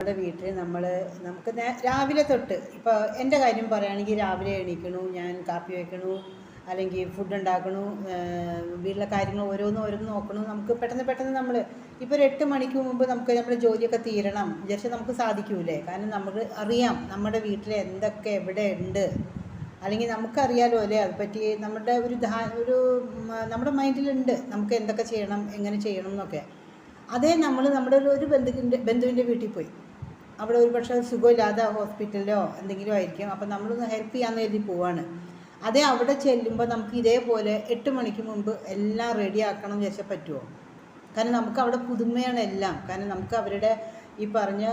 നമ്മുടെ വീട്ടിൽ നമ്മൾ നമുക്ക് രാവിലെ തൊട്ട് ഇപ്പോൾ എന്റെ കാര്യം പറയുകയാണെങ്കിൽ രാവിലെ എണീക്കണു ഞാൻ കാപ്പി വയ്ക്കണു അല്ലെങ്കിൽ ഫുഡ് ഉണ്ടാക്കണു വീട്ടിലെ കാര്യങ്ങൾ ഓരോന്നും ഓരോന്ന് നോക്കണു നമുക്ക് പെട്ടെന്ന് പെട്ടെന്ന് നമ്മൾ ഇപ്പോൾ ഒരു എട്ട് മണിക്ക് മുമ്പ് നമുക്ക് നമ്മുടെ ജോലിയൊക്കെ തീരണം വിചാരിച്ചാൽ നമുക്ക് സാധിക്കൂലേ? കാരണം നമുക്ക് അറിയാം നമ്മുടെ വീട്ടിൽ എന്തൊക്കെ എവിടെ ഉണ്ട്. അല്ലെങ്കിൽ നമുക്കറിയാലോ അല്ലേ? അതുപറ്റി നമ്മുടെ ഒരു ധാ ഒരു നമ്മുടെ മൈൻഡിലുണ്ട് നമുക്ക് എന്തൊക്കെ ചെയ്യണം എങ്ങനെ ചെയ്യണം എന്നൊക്കെ. അതേ നമ്മൾ നമ്മുടെ ഒരു- ഒരു ബന്ധുവിന്റെ ബന്ധുവിന്റെ വീട്ടിൽ പോയി. അവിടെ ഒരു പക്ഷേ സുഖമില്ലാതെ ഹോസ്പിറ്റലിലോ എന്തെങ്കിലും ആയിരിക്കും. അപ്പം നമ്മളൊന്ന് ഹെൽപ്പ് ചെയ്യാന്ന് കരുതി പോവാണ്. അതേ അവിടെ ചെല്ലുമ്പോൾ നമുക്ക് ഇതേപോലെ എട്ട് മണിക്ക് മുമ്പ് എല്ലാം റെഡി ആക്കണം എന്ന് വെച്ചാൽ പറ്റുമോ കാരണം നമുക്ക് അവിടെ പുതുമയാണ് എല്ലാം. കാരണം നമുക്ക് അവരുടെ ഈ പറഞ്ഞ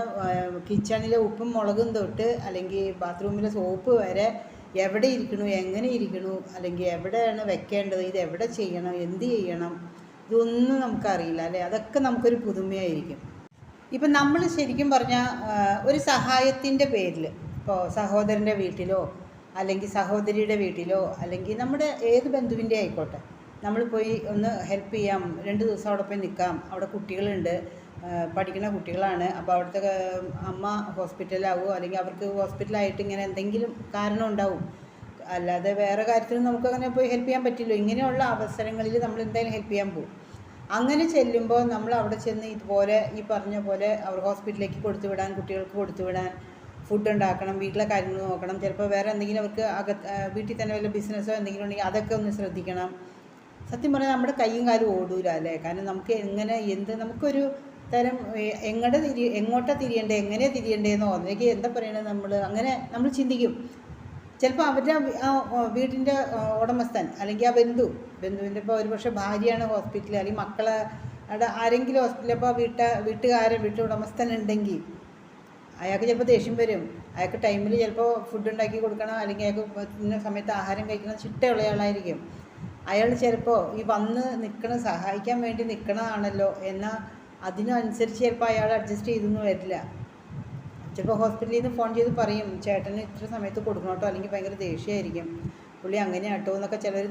കിച്ചണിലെ ഉപ്പും മുളകും തൊട്ട് അല്ലെങ്കിൽ ബാത്റൂമിലെ സോപ്പ് വരെ എവിടെ ഇരിക്കണു എങ്ങനെ ഇരിക്കണു അല്ലെങ്കിൽ എവിടെയാണ് വെക്കേണ്ടത് ഇത് എവിടെ ചെയ്യണം എന്ത് ചെയ്യണം ഇതൊന്നും നമുക്കറിയില്ല അല്ലേ? അതൊക്കെ നമുക്കൊരു പുതുമയായിരിക്കും. ഇപ്പം നമ്മൾ ശരിക്കും പറഞ്ഞാൽ ഒരു സഹായത്തിന്റെ പേരിൽ ഇപ്പോൾ സഹോദരന്റെ വീട്ടിലോ അല്ലെങ്കിൽ സഹോദരിയുടെ വീട്ടിലോ അല്ലെങ്കിൽ നമ്മുടെ ഏത് ബന്ധുവിന്റെ ആയിക്കോട്ടെ നമ്മൾ പോയി ഒന്ന് ഹെൽപ്പ് ചെയ്യാം രണ്ട് ദിവസം അവിടെ പോയി നിൽക്കാം അവിടെ കുട്ടികളുണ്ട് പഠിക്കുന്ന കുട്ടികളാണ് അപ്പോൾ അവിടുത്തെ അമ്മ ഹോസ്പിറ്റലാവുമോ അല്ലെങ്കിൽ അവർക്ക് ഹോസ്പിറ്റലായിട്ട് ഇങ്ങനെ എന്തെങ്കിലും കാരണം ഉണ്ടാവും അല്ലാതെ വേറെ കാര്യത്തിനും നമുക്ക് അങ്ങനെ പോയി ഹെൽപ്പ് ചെയ്യാൻ പറ്റില്ല ഇങ്ങനെയുള്ള അവസരങ്ങളിൽ നമ്മൾ എന്തായാലും ഹെൽപ്പ് ചെയ്യാൻ പോകും. അങ്ങനെ ചെല്ലുമ്പോൾ നമ്മൾ അവിടെ ചെന്ന് ഇതുപോലെ ഈ പറഞ്ഞ പോലെ അവർ ഹോസ്പിറ്റലിലേക്ക് കൊടുത്തു വിടാൻ കുട്ടികൾക്ക് കൊടുത്തു വിടാൻ ഫുഡ് ഉണ്ടാക്കണം വീട്ടിലെ കാര്യങ്ങൾ നോക്കണം. ചിലപ്പോൾ വേറെ എന്തെങ്കിലും അവർക്ക് അകത്ത് വീട്ടിൽ തന്നെ വല്ല ബിസിനസ്സോ എന്തെങ്കിലും ഉണ്ടെങ്കിൽ അതൊക്കെ ഒന്ന് ശ്രദ്ധിക്കണം. സത്യം പറഞ്ഞാൽ നമ്മുടെ കൈയും കാലും ഓടൂല അല്ലേ? കാരണം നമുക്ക് എങ്ങനെ എന്ത് നമുക്കൊരു തരം എങ്ങോട്ട് എങ്ങടെ തിരി എങ്ങോട്ടാ തിരിയണ്ടേ എങ്ങനെ തിരിയണ്ടേന്നോ അല്ലെങ്കിൽ എന്താ പറയണത് നമ്മൾ അങ്ങനെ നമ്മൾ ചിന്തിക്കും. ചിലപ്പോൾ അവരുടെ ആ വി- വീടിന്റെ ഉടമസ്ഥൻ അല്ലെങ്കിൽ ആ ബന്ധു ബന്ധുവിന്റെ ഇപ്പോൾ ഒരുപക്ഷെ ഭാര്യയാണ് ഹോസ്പിറ്റലിൽ അല്ലെങ്കിൽ മക്കളെ ആരെങ്കിലും ഹോസ്പിറ്റലിൽ അപ്പോൾ വീട്ട വീട്ടുകാരൻ വീട്ടുടമസ്ഥൻ ഉണ്ടെങ്കിൽ അയാൾക്ക് ചിലപ്പോൾ ദേഷ്യം വരും. അയാൾക്ക് ടൈമിൽ ചിലപ്പോൾ ഫുഡ് ഉണ്ടാക്കി കൊടുക്കണം അല്ലെങ്കിൽ അയാൾക്ക് ഇന്ന സമയത്ത് ആഹാരം കഴിക്കണം ചിട്ടയുള്ള ആളായിരിക്കും. അയാൾ ചിലപ്പോൾ ഈ വന്ന് നിൽക്കണ സഹായിക്കാൻ വേണ്ടി നിൽക്കണതാണല്ലോ എന്നാൽ അതിനനുസരിച്ച് ചിലപ്പോൾ അയാൾ അഡ്ജസ്റ്റ് ചെയ്തൊന്നും വരില്ല. ചിലപ്പോൾ ഹോസ്പിറ്റലിൽ നിന്ന് ഫോൺ ചെയ്ത് പറയും ചേട്ടന് ഇത്ര സമയത്ത് കൊടുക്കണം കേട്ടോ അല്ലെങ്കിൽ ഭയങ്കര ദേഷ്യമായിരിക്കും പുള്ളി അങ്ങനെ കേട്ടോ എന്നൊക്കെ ചിലർ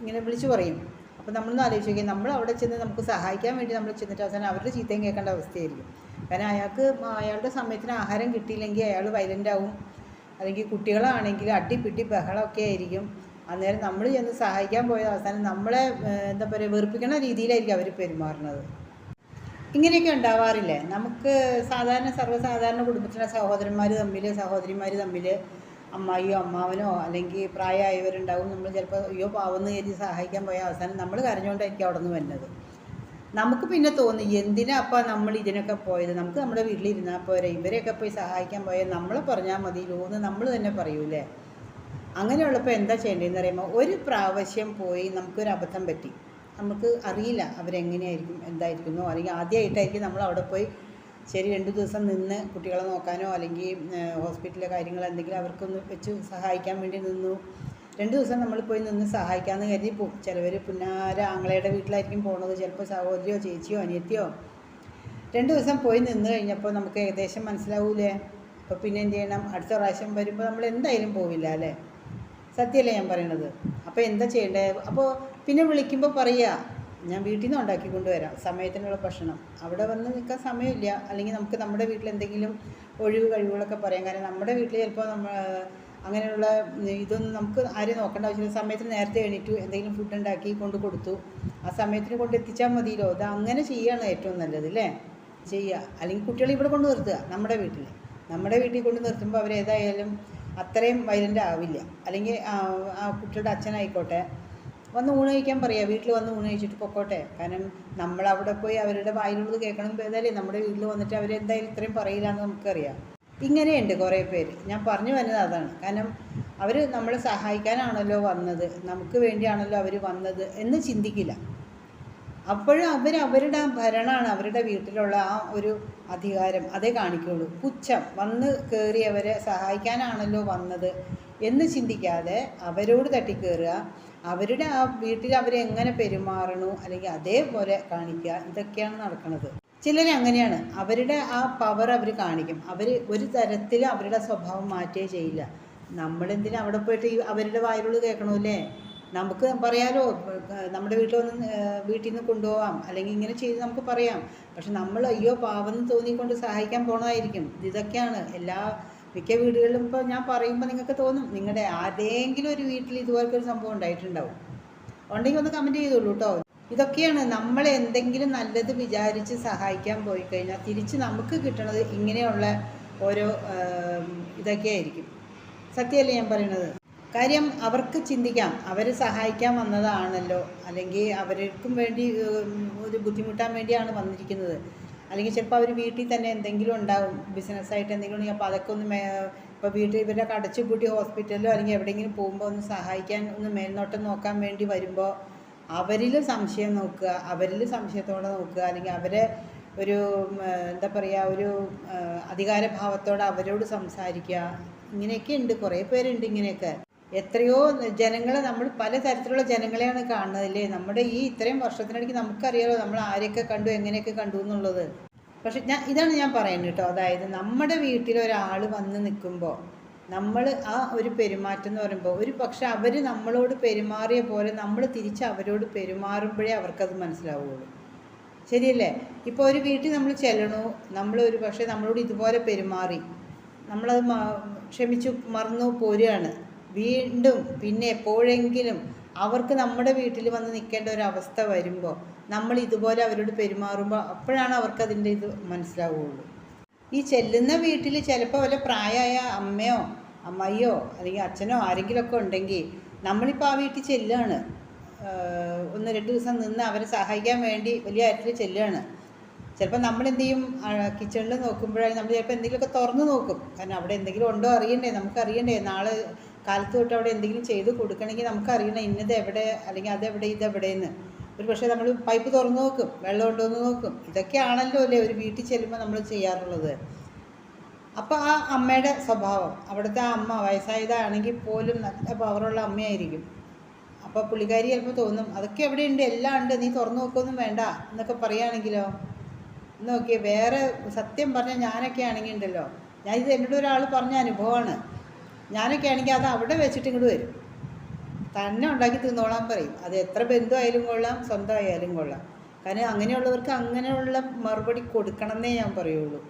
ഇങ്ങനെ വിളിച്ചു പറയും. അപ്പോൾ നമ്മളൊന്ന് ആലോചിച്ച് നമ്മൾ അവിടെ ചെന്ന് നമുക്ക് സഹായിക്കാൻ വേണ്ടി നമ്മൾ ചെന്നിട്ട് അവസാനം അവരുടെ ചീത്തയും കേൾക്കേണ്ട അവസ്ഥയായിരിക്കും. കാരണം അയാൾക്ക് അയാളുടെ സമയത്തിന് ആഹാരം കിട്ടിയില്ലെങ്കിൽ അയാൾ വയലന്റ് ആവും. അല്ലെങ്കിൽ കുട്ടികളാണെങ്കിൽ അട്ടിപ്പിട്ടി ബഹളമൊക്കെ ആയിരിക്കും. അന്നേരം നമ്മൾ ചെന്ന് സഹായിക്കാൻ പോയത് അവസാനം നമ്മളെ എന്താ പറയുക വെറുപ്പിക്കുന്ന രീതിയിലായിരിക്കും അവർ പെരുമാറുന്നത്. ഇങ്ങനെയൊക്കെ ഉണ്ടാവാറില്ലേ? നമുക്ക് സാധാരണ സർവസാധാരണ കുടുംബത്തിലെ സഹോദരന്മാർ തമ്മിൽ സഹോദരിമാർ തമ്മിൽ അമ്മായിയോ അമ്മാവനോ അല്ലെങ്കിൽ പ്രായമായവരുണ്ടാവും. നമ്മൾ ചിലപ്പോൾ അയ്യോ പാവെന്ന് കരുതി സഹായിക്കാൻ പോയ അവസാനം നമ്മൾ കരഞ്ഞുകൊണ്ടായിരിക്കും അവിടെ നിന്ന് വരുന്നത്. നമുക്ക് പിന്നെ തോന്നി എന്തിനാ അപ്പം നമ്മൾ ഇതിനൊക്കെ പോയത്? നമുക്ക് നമ്മുടെ വീട്ടിലിരുന്നാൽ പോരെ? ഇവരെയൊക്കെ പോയി സഹായിക്കാൻ പോയാൽ നമ്മൾ പറഞ്ഞാൽ മതിയല്ലോ എന്ന് നമ്മൾ തന്നെ പറയൂലേ അങ്ങനെയുള്ളപ്പോൾ എന്താ ചെയ്യേണ്ടതെന്ന് പറയുമ്പോൾ ഒരു പ്രാവശ്യം പോയി നമുക്കൊരു അബദ്ധം പറ്റി. നമുക്ക് അറിയില്ല അവരെങ്ങനെയായിരിക്കും എന്തായിരിക്കുന്നു? അല്ലെങ്കിൽ ആദ്യമായിട്ടായിരിക്കും നമ്മൾ അവിടെ പോയി ശരി രണ്ട് ദിവസം നിന്ന് കുട്ടികളെ നോക്കാനോ അല്ലെങ്കിൽ ഹോസ്പിറ്റലിലെ കാര്യങ്ങൾ എന്തെങ്കിലും അവർക്കൊന്ന് വെച്ച് സഹായിക്കാൻ വേണ്ടി നിന്നു. രണ്ട് ദിവസം നമ്മൾ പോയി നിന്ന് സഹായിക്കാമെന്ന് കരുതി പോകും ചിലവർ പുന്നാര ആങ്ങളയുടെ വീട്ടിലായിരിക്കും പോണത്. ചിലപ്പോൾ സഹോദരിയോ ചേച്ചിയോ അനിയത്തിയോ. രണ്ട് ദിവസം പോയി നിന്ന് കഴിഞ്ഞപ്പോൾ നമുക്ക് ഏകദേശം മനസ്സിലാവൂലേ? അപ്പോൾ പിന്നെ എന്ത് ചെയ്യണം? അടുത്ത പ്രാവശ്യം വരുമ്പോൾ നമ്മൾ എന്തായാലും പോവില്ല അല്ലേ? സത്യമല്ലേ ഞാൻ പറയണത്? അപ്പോൾ എന്താ ചെയ്യേണ്ടത് അപ്പോൾ പിന്നെ വിളിക്കുമ്പോൾ പറയുക ഞാൻ വീട്ടിൽ നിന്ന് ഉണ്ടാക്കി കൊണ്ടുവരാം സമയത്തിനുള്ള ഭക്ഷണം. അവിടെ വന്ന് നിൽക്കാൻ സമയമില്ല. അല്ലെങ്കിൽ നമുക്ക് നമ്മുടെ വീട്ടിൽ എന്തെങ്കിലും ഒഴിവ് കഴിവുകളൊക്കെ പറയാം. കാരണം നമ്മുടെ വീട്ടിൽ ചിലപ്പോൾ നമ്മൾ അങ്ങനെയുള്ള ഇതൊന്നും നമുക്ക് ആരെയും നോക്കേണ്ട ആവശ്യമില്ല. സമയത്തിന് നേരത്തെ എണീറ്റു എന്തെങ്കിലും ഫുഡ് ഉണ്ടാക്കി കൊണ്ട് കൊടുത്തു. ആ സമയത്തിന് കൊണ്ട് എത്തിച്ചാൽ മതിയല്ലോ. അത് അങ്ങനെ ചെയ്യുകയാണ് ഏറ്റവും നല്ലത് അല്ലേ ചെയ്യുക. അല്ലെങ്കിൽ കുട്ടികളെ ഇവിടെ കൊണ്ട് നിർത്തുക നമ്മുടെ വീട്ടിൽ. നമ്മുടെ വീട്ടിൽ കൊണ്ട് നിർത്തുമ്പോൾ അവരേതായാലും അത്രയും വയലന്റ് ആവില്ല. അല്ലെങ്കിൽ ആ കുട്ടിയുടെ അച്ഛനായിക്കോട്ടെ വന്ന് ഊണ് കഴിക്കാൻ പറയുക വീട്ടിൽ വന്ന് ഊണ് കഴിച്ചിട്ട് പൊക്കോട്ടെ. കാരണം നമ്മൾ അവിടെ പോയി അവരുടെ വായിലുള്ളത് കേൾക്കണം ഏതായാലും നമ്മുടെ വീട്ടിൽ വന്നിട്ട് അവരെന്തായാലും ഇത്രയും പറയില്ല എന്ന് നമുക്കറിയാം. ഇങ്ങനെയുണ്ട് കുറേ പേര്. ഞാൻ പറഞ്ഞു വരുന്നത് അതാണ്. കാരണം അവർ നമ്മളെ സഹായിക്കാനാണല്ലോ വന്നത്. നമുക്ക് വേണ്ടിയാണല്ലോ അവർ വന്നത് എന്ന് ചിന്തിക്കില്ല. അപ്പോഴും അവർ അവരുടെ ഭരണമാണ് അവരുടെ വീട്ടിലുള്ള ആ ഒരു അധികാരം. അതേ കാണിക്കുള്ളൂ. പുച്ഛം. വന്ന് കയറിയവരെ സഹായിക്കാനാണല്ലോ വന്നത് എന്ന് ചിന്തിക്കാതെ അവരോട് തട്ടിക്കയറുക അവരുടെ ആ വീട്ടിൽ അവരെങ്ങനെ പെരുമാറണു അല്ലെങ്കിൽ അതേപോലെ കാണിക്കുക ഇതൊക്കെയാണ് നടക്കുന്നത് ചിലർ അങ്ങനെയാണ്. അവരുടെ ആ പവർ അവർ കാണിക്കും. അവർ ഒരു തരത്തിൽ അവരുടെ സ്വഭാവം മാറ്റുകയേ ചെയ്യില്ല. നമ്മളെന്തിനാ അവിടെ പോയിട്ട് അവരുടെ വായിലുള്ള കേൾക്കണമല്ലേ? നമുക്ക് പറയാലോ നമ്മുടെ വീട്ടിൽ ഒന്ന് വീട്ടിൽ നിന്ന് കൊണ്ടുപോകാം അല്ലെങ്കിൽ ഇങ്ങനെ ചെയ്ത് നമുക്ക് പറയാം. പക്ഷെ നമ്മൾ അയ്യോ പാവം എന്ന് തോന്നിക്കൊണ്ട് സഹായിക്കാൻ പോണതായിരിക്കും. ഇതൊക്കെയാണ്. എല്ലാ മിക്ക വീടുകളിലും ഇപ്പോൾ ഞാൻ പറയുമ്പോൾ നിങ്ങൾക്ക് തോന്നും നിങ്ങളുടെ ആരെങ്കിലും ഒരു വീട്ടിൽ ഇതുപോലത്തെ ഒരു സംഭവം ഉണ്ടായിട്ടുണ്ടാവും. ഉണ്ടെങ്കിൽ ഒന്ന് കമന്റ് ചെയ്തോളൂ കേട്ടോ ഇതൊക്കെയാണ് നമ്മൾ എന്തെങ്കിലും നല്ലത് വിചാരിച്ച് സഹായിക്കാൻ പോയി കഴിഞ്ഞാൽ തിരിച്ച് നമുക്ക് കിട്ടണത് ഇങ്ങനെയുള്ള ഓരോ ഇതൊക്കെ ആയിരിക്കും. സത്യമല്ലേ ഞാൻ പറയണത്? കാര്യം അവർക്ക് ചിന്തിക്കാം. അവർ സഹായിക്കാൻ വന്നതാണല്ലോ. അല്ലെങ്കിൽ അവർക്കും വേണ്ടി ഒരു ബുദ്ധിമുട്ടാൻ വേണ്ടിയാണ് വന്നിരിക്കുന്നത്. അല്ലെങ്കിൽ ചിലപ്പോൾ അവർ വീട്ടിൽ തന്നെ എന്തെങ്കിലും ഉണ്ടാവും ബിസിനസ്സായിട്ട് എന്തെങ്കിലും ഉണ്ടെങ്കിൽ അപ്പോൾ അതൊക്കെ ഒന്ന് ഇപ്പോൾ വീട്ടിൽ ഇവരൊക്കെ അടച്ചുപൂട്ടി ഹോസ്പിറ്റലിലോ അല്ലെങ്കിൽ എവിടെയെങ്കിലും പോകുമ്പോൾ ഒന്ന് സഹായിക്കാൻ ഒന്ന് മേൽനോട്ടം നോക്കാൻ വേണ്ടി വരുമ്പോൾ അവരിൽ സംശയം നോക്കുക അവരിൽ സംശയത്തോടെ നോക്കുക അല്ലെങ്കിൽ അവരെ ഒരു എന്താ പറയുക ഒരു അധികാരഭാവത്തോടെ അവരോട് സംസാരിക്കുക. ഇങ്ങനെയൊക്കെ ഉണ്ട് കുറേ പേരുണ്ട് ഇങ്ങനെയൊക്കെ. എത്രയോ ജനങ്ങളെ നമ്മൾ പല തരത്തിലുള്ള ജനങ്ങളെയാണ് കാണുന്നത് അല്ലേ? നമ്മുടെ ഈ ഇത്രയും വർഷത്തിനിടയ്ക്ക് നമുക്കറിയാലോ നമ്മൾ ആരെയൊക്കെ കണ്ടു എങ്ങനെയൊക്കെ കണ്ടു എന്നുള്ളത്. പക്ഷെ ഞാൻ ഇതാണ് ഞാൻ പറയുന്നത് കേട്ടോ. അതായത് നമ്മുടെ വീട്ടിൽ ഒരാൾ വന്ന് നിൽക്കുമ്പോൾ നമ്മൾ ആ ഒരു പെരുമാറ്റം എന്ന് പറയുമ്പോൾ ഒരു പക്ഷെ അവർ നമ്മളോട് പെരുമാറിയ പോലെ നമ്മൾ തിരിച്ച് അവരോട് പെരുമാറുമ്പോഴേ അവർക്കത് മനസ്സിലാവുകയുള്ളൂ ശരിയല്ലേ? ഇപ്പോൾ ഒരു വീട്ടിൽ നമ്മൾ ചെല്ലണു നമ്മൾ ഒരു പക്ഷേ നമ്മളോട് ഇതുപോലെ പെരുമാറി നമ്മളത് ക്ഷമിച്ചു മറന്നു പോരുകയാണ്. വീണ്ടും പിന്നെ എപ്പോഴെങ്കിലും അവർക്ക് നമ്മുടെ വീട്ടിൽ വന്ന് നിൽക്കേണ്ട ഒരു അവസ്ഥ വരുമ്പോൾ നമ്മൾ ഇതുപോലെ അവരോട് പെരുമാറുമ്പോൾ അപ്പോഴാണ് അവർക്ക് അതിന്റെ ഇത് മനസ്സിലാവുകയുള്ളൂ ഈ ചെല്ലുന്ന വീട്ടിൽ ചിലപ്പോൾ വല്ല പ്രായമായ അമ്മയോ അമ്മയോ അല്ലെങ്കിൽ അച്ഛനോ ആരെങ്കിലുമൊക്കെ ഉണ്ടെങ്കിൽ നമ്മളിപ്പോൾ ആ വീട്ടിൽ ചെല്ലുകയാണ്. ഒന്ന് രണ്ട് ദിവസം നിന്ന് അവരെ സഹായിക്കാൻ വേണ്ടി വലിയ കാര്യത്തിൽ ചെല്ലുകയാണ്. ചിലപ്പോൾ നമ്മൾ ചെയ്യും? കിച്ചണിൽ നോക്കുമ്പോഴാണ് നമ്മൾ ചിലപ്പോൾ എന്തെങ്കിലുമൊക്കെ തുറന്ന് നോക്കും. കാരണം അവിടെ എന്തെങ്കിലും ഉണ്ടോ അറിയണ്ടേ? നമുക്ക് അറിയണ്ടേ നാളെ കാലത്ത് തൊട്ട് അവിടെ എന്തെങ്കിലും ചെയ്ത് കൊടുക്കണമെങ്കിൽ നമുക്കറിയണം ഇന്നത് എവിടെ അല്ലെങ്കിൽ അതെവിടെ ഇതെവിടെയെന്ന്. ഒരു പക്ഷേ നമ്മൾ പൈപ്പ് തുറന്നു നോക്കും വെള്ളം ഉണ്ടോ എന്ന് നോക്കും. ഇതൊക്കെയാണല്ലോ അല്ലേ ഒരു വീട്ടിൽ ചെല്ലുമ്പോൾ നമ്മൾ ചെയ്യാറുള്ളത്. അപ്പോൾ ആ അമ്മയുടെ സ്വഭാവം അവിടുത്തെ അമ്മ വയസ്സായതാണെങ്കിൽ പോലും നല്ല പവറുള്ള അമ്മയായിരിക്കും. അപ്പോൾ പുള്ളിക്കാരി ചിലപ്പോൾ തോന്നും അതൊക്കെ എവിടെയുണ്ട്? എല്ലാം ഉണ്ട്. നീ തുറന്നു നോക്കൊന്നും വേണ്ട എന്നൊക്കെ പറയുകയാണെങ്കിലോ? നോക്കിയേ വേറെ സത്യം പറഞ്ഞാൽ ഞാനൊക്കെ ആണെങ്കിൽ ഉണ്ടല്ലോ. ഞാൻ ഇത് എന്നോട് ഒരാൾ പറഞ്ഞ അനുഭവമാണ്. ഞാനൊക്കെ ആണെങ്കിൽ അത് അവിടെ വെച്ചിട്ട് ഇങ്ങോട്ട് വരും. തന്നെ ഉണ്ടാക്കി തിന്നോളാൻ പറയും. അത് എത്ര ബന്ധുവായാലും കൊള്ളാം സ്വന്തമായാലും കൊള്ളാം. കാരണം അങ്ങനെയുള്ളവർക്ക് അങ്ങനെയുള്ള മറുപടി കൊടുക്കണം എന്നേ ഞാൻ പറയുള്ളൂ.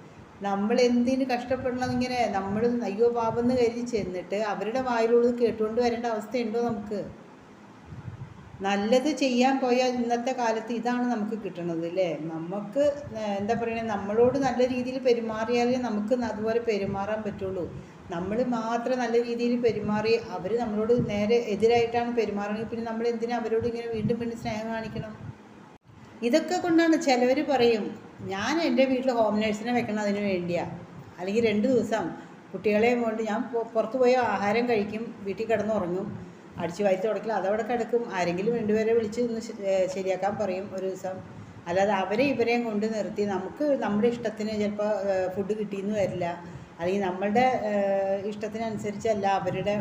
നമ്മൾ എന്തിന് കഷ്ടപ്പെടണം ഇങ്ങനെ? നമ്മൾ അയ്യോ പാപെന്ന് കരുതി ചെന്നിട്ട് അവരുടെ വായിലുള്ളത് കേട്ടുകൊണ്ട് വരേണ്ട അവസ്ഥയുണ്ടോ നമുക്ക്? നല്ലത് ചെയ്യാൻ പോയാൽ ഇന്നത്തെ കാലത്ത് ഇതാണ് നമുക്ക് കിട്ടണത് അല്ലേ? നമുക്ക് എന്താ പറയുക നമ്മളോട് നല്ല രീതിയിൽ പെരുമാറിയാലേ നമുക്ക് അതുപോലെ പെരുമാറാൻ പറ്റുള്ളൂ. നമ്മൾ മാത്രം നല്ല രീതിയിൽ പെരുമാറി അവർ നമ്മളോട് നേരെ എതിരായിട്ടാണ് പെരുമാറുന്നത്. പിന്നെ നമ്മൾ എന്തിനാ അവരോട് ഇങ്ങനെ വീണ്ടും വീണ്ടും സ്നേഹം കാണിക്കണം? ഇതൊക്കെ കൊണ്ടാണ് ചിലവർ പറയും ഞാൻ എന്റെ വീട്ടിൽ ഹോം നേഴ്സിനെ വെക്കണം അതിന് വേണ്ടിയാണ് അല്ലെങ്കിൽ രണ്ട് ദിവസം കുട്ടികളെ കൊണ്ട് ഞാൻ പുറത്ത് പോയി ആഹാരം കഴിക്കും വീട്ടിൽ കിടന്നുറങ്ങും അടിച്ചു വായിച്ച് തുടക്കില്ല അതവിടെ കിടക്കും. ആരെങ്കിലും രണ്ടുപേരെ വിളിച്ച് ഒന്ന് ശരിയാക്കാൻ പറയും ഒരു ദിവസം. അല്ലാതെ അവരെ ഇവരെയും കൊണ്ട് നിർത്തി നമുക്ക് നമ്മുടെ ഇഷ്ടത്തിന് ചിലപ്പോൾ ഫുഡ് കിട്ടിയെന്ന് വരില്ല. അല്ലെങ്കിൽ നമ്മളുടെ ഇഷ്ടത്തിനനുസരിച്ചല്ല അവരുടെ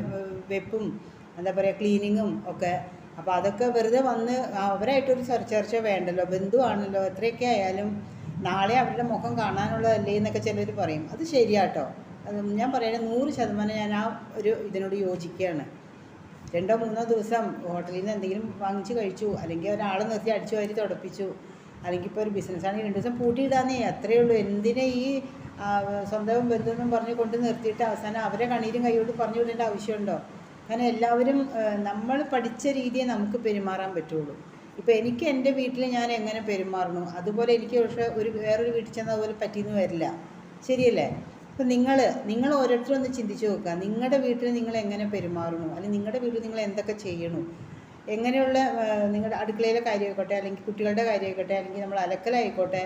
വെപ്പും എന്താ പറയുക ക്ലീനിങ്ങും ഒക്കെ. അപ്പോൾ അതൊക്കെ വെറുതെ വന്ന് അവരായിട്ടൊരു ചർ- ചർച്ച വേണ്ടല്ലോ? ബന്ധുവാണല്ലോ? എത്രയൊക്കെ ആയാലും നാളെ അവരുടെ മുഖം കാണാനുള്ളതല്ലേ എന്നൊക്കെ ചിലർ പറയും. അത് ശരിയാട്ടോ. അത് ഞാൻ പറയുന്നത് നൂറ് ശതമാനം ഞാൻ ആ ഒരു ഇതിനോട് യോജിക്കുകയാണ്. രണ്ടോ മൂന്നോ ദിവസം ഹോട്ടലിൽ നിന്ന് എന്തെങ്കിലും വാങ്ങിച്ച് കഴിച്ചു അല്ലെങ്കിൽ ഒരാളെ നിർത്തി അടിച്ചു വാരി തുടപ്പിച്ചു അല്ലെങ്കിൽ ഇപ്പോൾ ഒരു ബിസിനസ്സാണെങ്കിൽ രണ്ട് ദിവസം പൂട്ടിയിടാന്നേ. അത്രയേ ഉള്ളൂ. എന്തിനാ ഈ സ്വന്തവും ബന്ധുവെന്നും പറഞ്ഞ് കൊണ്ട് നിർത്തിയിട്ട് അവസാനം അവരെ കണ്ണീരും കൈയോട്ട് പറഞ്ഞു വിടേണ്ട ആവശ്യമുണ്ടോ? കാരണം എല്ലാവരും നമ്മൾ പഠിച്ച രീതിയെ നമുക്ക് പെരുമാറാൻ പറ്റുള്ളൂ. ഇപ്പോൾ എനിക്ക് എന്റെ വീട്ടിൽ ഞാൻ എങ്ങനെ പെരുമാറണം അതുപോലെ എനിക്ക് പക്ഷേ ഒരു വേറൊരു വീട്ടിൽ ചെന്ന അതുപോലെ പറ്റിയെന്ന് വരില്ല. ശരിയല്ലേ? അപ്പം നിങ്ങൾ നിങ്ങൾ ഓരോരുത്തരും ഒന്ന് ചിന്തിച്ച് നോക്കുക. നിങ്ങളുടെ വീട്ടിൽ നിങ്ങൾ എങ്ങനെ പെരുമാറണം അല്ലെങ്കിൽ നിങ്ങളുടെ വീട്ടിൽ നിങ്ങൾ എന്തൊക്കെ ചെയ്യണം? എങ്ങനെയുള്ള നിങ്ങളുടെ അടുക്കളയിലെ കാര്യമായിക്കോട്ടെ അല്ലെങ്കിൽ കുട്ടികളുടെ കാര്യമായിക്കോട്ടെ അല്ലെങ്കിൽ നമ്മൾ അലക്കലായിക്കോട്ടെ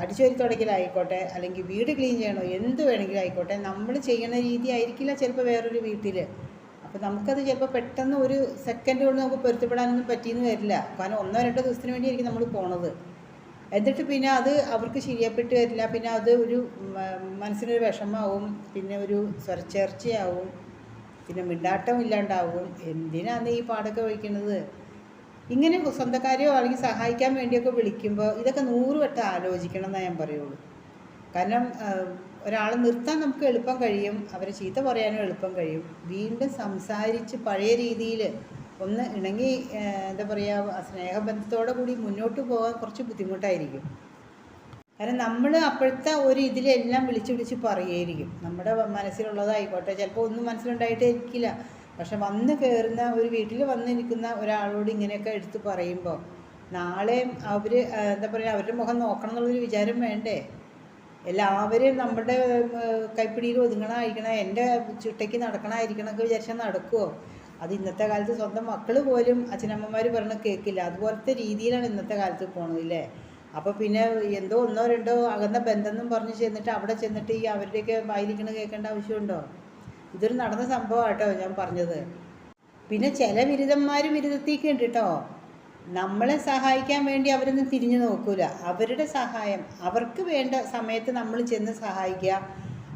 അടിച്ചുവാരി തുടക്കലായിക്കോട്ടെ അല്ലെങ്കിൽ വീട് ക്ലീൻ ചെയ്യണോ എന്ത് വേണമെങ്കിലും ആയിക്കോട്ടെ നമ്മൾ ചെയ്യുന്ന രീതി ആയിരിക്കില്ല ചിലപ്പോൾ വേറൊരു വീട്ടിൽ അപ്പോൾ നമുക്കത് ചിലപ്പോൾ പെട്ടെന്ന് ഒരു സെക്കൻഡ് കൊണ്ട് നമുക്ക് പൊരുത്തപ്പെടാനൊന്നും പറ്റിയെന്ന് വരില്ല. കാരണം ഒന്നോ രണ്ടോ ദിവസത്തിന് വേണ്ടിയായിരിക്കും നമ്മൾ പോണത്. എന്നിട്ട് പിന്നെ അത് അവർക്ക് ശരിയപ്പെട്ട് വരില്ല. പിന്നെ അത് ഒരു മനസ്സിനൊരു വിഷമാവും. പിന്നെ ഒരു സ്വരച്ചേർച്ചയാവും. പിന്നെ മിണ്ടാട്ടം ഇല്ലാണ്ടാവും എന്തിനാണ് ഈ പാടൊക്കെ വഹിക്കുന്നത് ഇങ്ങനെ സ്വന്തക്കാരെയോ അല്ലെങ്കിൽ സഹായിക്കാൻ വേണ്ടിയൊക്കെ വിളിക്കുമ്പോൾ ഇതൊക്കെ നൂറ് വട്ടം ആലോചിക്കണം എന്നേ ഞാൻ പറയുള്ളൂ. കാരണം ഒരാളെ നിർത്താൻ നമുക്ക് എളുപ്പം കഴിയും അവരെ ചീത്ത പറയാനും എളുപ്പം കഴിയും. വീണ്ടും സംസാരിച്ച് പഴയ രീതിയിൽ ഒന്ന് ഇണങ്ങി എന്താ പറയുക സ്നേഹബന്ധത്തോടെ കൂടി മുന്നോട്ട് പോകാൻ കുറച്ച് ബുദ്ധിമുട്ടായിരിക്കും. കാരണം നമ്മൾ അപ്പോഴത്തെ ഒരു ഇതിലെല്ലാം വിളിച്ച് വിളിച്ച് പറയുമായിരിക്കും. നമ്മുടെ മനസ്സിലുള്ളതായിക്കോട്ടെ ചിലപ്പോൾ ഒന്നും മനസ്സിലുണ്ടായിട്ടേ ഇരിക്കില്ല. പക്ഷെ വന്ന് കയറുന്ന ഒരു വീട്ടിൽ വന്നിരിക്കുന്ന ഒരാളോട് ഇങ്ങനെയൊക്കെ എടുത്ത് പറയുമ്പോൾ നാളെ അവർ എന്താ പറയുക അവരുടെ മുഖം നോക്കണം എന്നുള്ളൊരു വിചാരം വേണ്ടേ? എല്ലാവരും നമ്മുടെ കൈപ്പിടിയിൽ ഒതുങ്ങണമായിരിക്കണം എന്റെ ചുട്ടയ്ക്ക് നടക്കണമായിരിക്കണം എന്നൊക്കെ വിചാരിച്ചാൽ നടക്കുമോ അത് ഇന്നത്തെ കാലത്ത് സ്വന്തം മക്കൾ പോലും അച്ഛനമ്മമാർ പറഞ്ഞ് കേൾക്കില്ല. അതുപോലത്തെ രീതിയിലാണ് ഇന്നത്തെ കാലത്ത് പോണത് ഇല്ലേ? അപ്പോൾ പിന്നെ എന്തോ ഒന്നോ രണ്ടോ അകന്ന ബന്ധം എന്നും പറഞ്ഞ് ചെന്നിട്ട് അവിടെ ചെന്നിട്ട് ഈ അവരുടെയൊക്കെ വായിരിക്കണ കേൾക്കേണ്ട ആവശ്യമുണ്ടോ? ഇതൊരു നടന്ന സംഭവമാട്ടോ ഞാൻ പറഞ്ഞത്. പിന്നെ ചില ബിരുദന്മാർ ബിരുദത്തേക്ക് ഉണ്ട് കേട്ടോ നമ്മളെ സഹായിക്കാൻ വേണ്ടി അവരൊന്നും തിരിഞ്ഞു നോക്കൂല. അവരുടെ സഹായം അവർക്ക് വേണ്ട സമയത്ത് നമ്മൾ ചെന്ന് സഹായിക്കുക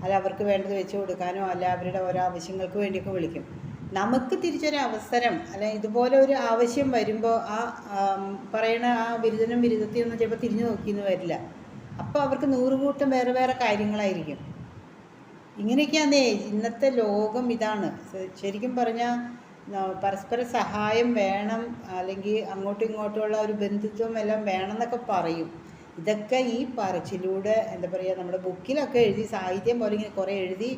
അല്ല അവർക്ക് വേണ്ടത് വെച്ച് കൊടുക്കാനോ അല്ല അവരുടെ ഓരോ ആവശ്യങ്ങൾക്ക് വേണ്ടിയൊക്കെ വിളിക്കും. നമുക്ക് തിരിച്ചൊരു അവസരം അല്ല ഇതുപോലെ ഒരു ആവശ്യം വരുമ്പോൾ ആം, പറയണ ആ ബിരുദനും ബിരുദത്തെയൊന്നും ചിലപ്പോൾ തിരിഞ്ഞു നോക്കിയെന്ന് വരില്ല. അപ്പോൾ അവർക്ക് നൂറുകൂട്ടം വേറെ വേറെ കാര്യങ്ങളായിരിക്കും. ഇങ്ങനെയൊക്കെയാന്നേ ഇന്നത്തെ ലോകം ഇതാണ്. ശരിക്കും പറഞ്ഞാൽ പരസ്പര സഹായം വേണം അല്ലെങ്കിൽ അങ്ങോട്ടും ഇങ്ങോട്ടുമുള്ള ഒരു ബന്ധുത്വം എല്ലാം വേണം എന്നൊക്കെ പറയും. ഇതൊക്കെ ഈ പറച്ചിലൂടെ എന്താ പറയുക നമ്മുടെ ബുക്കിലൊക്കെ എഴുതി സാഹിത്യം പോലെ ഇങ്ങനെ കുറേ എഴുതി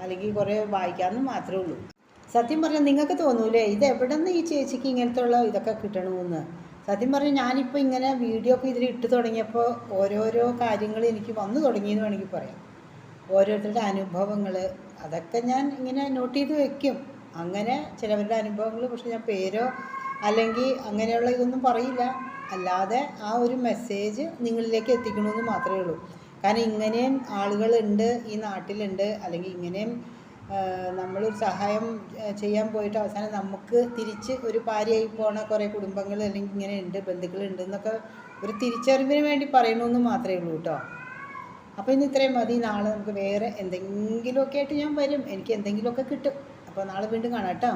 അല്ലെങ്കിൽ കുറേ വായിക്കാമെന്ന് മാത്രമേ ഉള്ളൂ. സത്യം പറഞ്ഞാൽ നിങ്ങൾക്ക് തോന്നൂലേ ഇത് എവിടെ നിന്ന് ഈ ചേച്ചിക്ക് ഇങ്ങനത്തെ ഉള്ള ഇതൊക്കെ കിട്ടണമെന്ന് സത്യം പറഞ്ഞാൽ ഞാനിപ്പോൾ ഇങ്ങനെ വീഡിയോ ഒക്കെ ഇതിൽ ഇട്ട് തുടങ്ങിയപ്പോൾ ഓരോരോ കാര്യങ്ങൾ എനിക്ക് വന്നു തുടങ്ങിയെന്ന് വേണമെങ്കിൽ പറയാം. ഓരോരുത്തരുടെ അനുഭവങ്ങൾ അതൊക്കെ ഞാൻ ഇങ്ങനെ നോട്ട് ചെയ്ത് വെക്കും. അങ്ങനെ ചിലവരുടെ അനുഭവങ്ങൾ പക്ഷെ ഞാൻ പേരോ അല്ലെങ്കിൽ അങ്ങനെയുള്ള ഇതൊന്നും പറയില്ല. അല്ലാതെ ആ ഒരു മെസ്സേജ് നിങ്ങളിലേക്ക് എത്തിക്കണമെന്ന് മാത്രമേ ഉള്ളൂ. കാരണം ഇങ്ങനെയും ആളുകളുണ്ട് ഈ നാട്ടിലുണ്ട്. അല്ലെങ്കിൽ ഇങ്ങനെയും നമ്മളൊരു സഹായം ചെയ്യാൻ പോയിട്ട് അവസാനം നമുക്ക് തിരിച്ച് ഒരു ഭാര്യയായി പോണ കുറേ കുടുംബങ്ങൾ അല്ലെങ്കിൽ ഇങ്ങനെ ഉണ്ട് ബന്ധുക്കളുണ്ട് എന്നൊക്കെ ഒരു തിരിച്ചറിവിന് വേണ്ടി പറയണമെന്ന് മാത്രമേ ഉള്ളൂ കേട്ടോ അപ്പോൾ ഇന്ന് ഇത്രയും മതി. നാളെ നമുക്ക് വേറെ എന്തെങ്കിലുമൊക്കെ ആയിട്ട് ഞാൻ വരും. എനിക്ക് എന്തെങ്കിലുമൊക്കെ കിട്ടും. അപ്പോൾ നാളെ വീണ്ടും കാണാം കേട്ടോ.